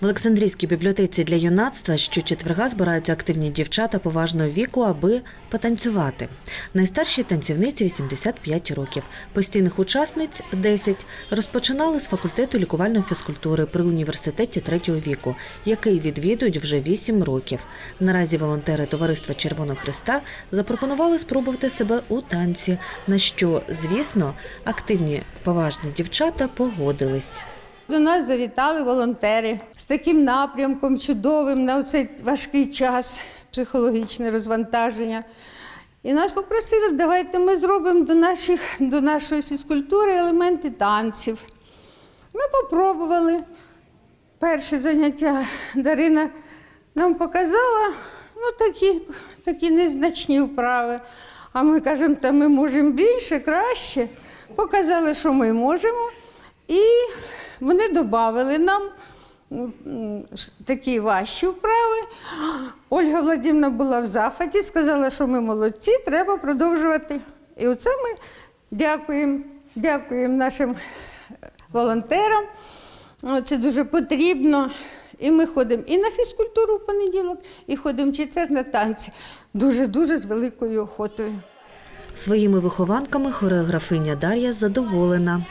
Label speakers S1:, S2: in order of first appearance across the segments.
S1: В Олександрійській бібліотеці для юнацтва щочетверга збираються активні дівчата поважного віку, аби потанцювати. Найстарші танцівниці 85 років. Постійних учасниць 10. Розпочинали з факультету лікувальної фізкультури при університеті третього віку, який відвідують вже 8 років. Наразі волонтери Товариства Червоного Христа запропонували спробувати себе у танці, на що, звісно, активні поважні дівчата погодились.
S2: До нас завітали волонтери з таким напрямком чудовим на цей важкий час, психологічне розвантаження. І нас попросили, давайте ми зробимо до, наших, до нашої фізкультури елементи танців. Ми попробували. Перше заняття Дарина нам показала ну, такі, такі незначні вправи. А ми кажемо, та ми можемо більше, краще. Показали, що ми можемо. І вони додали нам такі важчі вправи. Ольга Владимировна була в захваті, сказала, що ми молодці, треба продовжувати. І оце ми дякуємо, дякуємо нашим волонтерам. Це дуже потрібно. І ми ходимо і на фізкультуру в понеділок, і ходимо четвер на танці. Дуже-дуже з великою охотою.
S1: Своїми вихованками хореографиня Дар'я задоволена.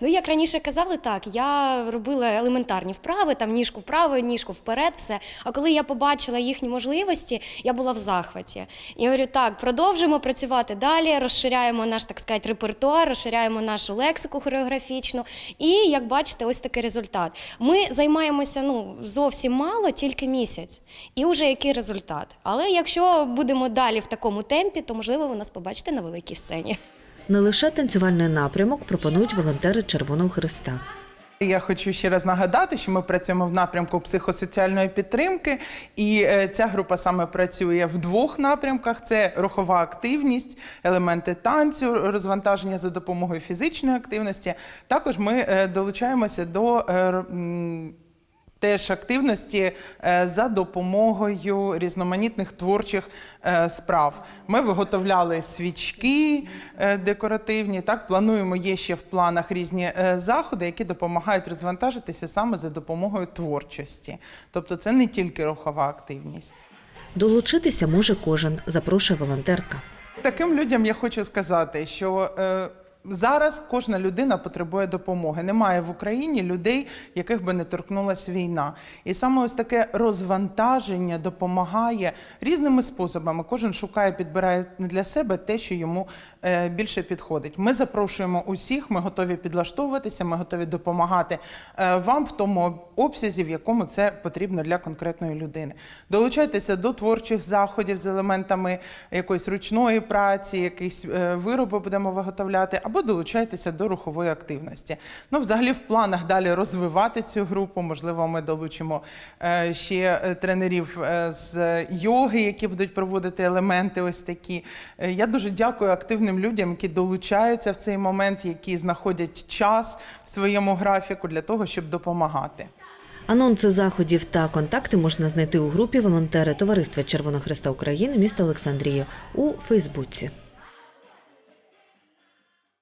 S3: Ну, як раніше казали, так я робила елементарні вправи, там ніжку вправо, ніжку вперед, все. А коли я побачила їхні можливості, я була в захваті. І говорю, так, продовжимо працювати далі, розширяємо наш, так сказати, репертуар, розширяємо нашу лексику хореографічну. І як бачите, ось такий результат. Ми займаємося ну зовсім мало, тільки місяць. І вже який результат. Але якщо будемо далі в такому темпі, то можливо ви нас побачите на великій сцені.
S1: Не лише танцювальний напрямок пропонують волонтери Червоного Христа.
S4: Я хочу ще раз нагадати, що ми працюємо в напрямку психосоціальної підтримки, і е, ця група саме працює в двох напрямках: це рухова активність, елементи танцю, розвантаження за допомогою фізичної активності. Також ми е, долучаємося до. Теж активності е, за допомогою різноманітних творчих е, справ. Ми виготовляли свічки е, декоративні. Так плануємо є ще в планах різні заходи, які допомагають розвантажитися саме за допомогою творчості. Тобто, це не тільки рухова активність.
S1: Долучитися може кожен, запрошує волонтерка.
S4: Таким людям я хочу сказати, що зараз кожна людина потребує допомоги. Немає в Україні людей, яких би не торкнулася війна. І саме ось таке розвантаження допомагає різними способами. Кожен шукає, підбирає для себе те, що йому е, більше підходить. Ми запрошуємо усіх, ми готові підлаштовуватися, ми готові допомагати е, вам в тому обсязі, в якому це потрібно для конкретної людини. Долучайтеся до творчих заходів з елементами якоїсь ручної праці, якісь е, вироби будемо виготовляти, або долучайтеся до рухової активності. Ну, взагалі, в планах далі розвивати цю групу. Можливо, ми долучимо е, ще е, тренерів е, з йоги, які будуть проводити елементи ось такі. Я дуже дякую активним людям, які долучаються в цей момент, які знаходять час в своєму графіку для того, щоб допомагати.
S1: Анонси заходів та контакти можна знайти у групі волонтери Товариства Червоного Христа України міста Олександрія у Фейсбуці.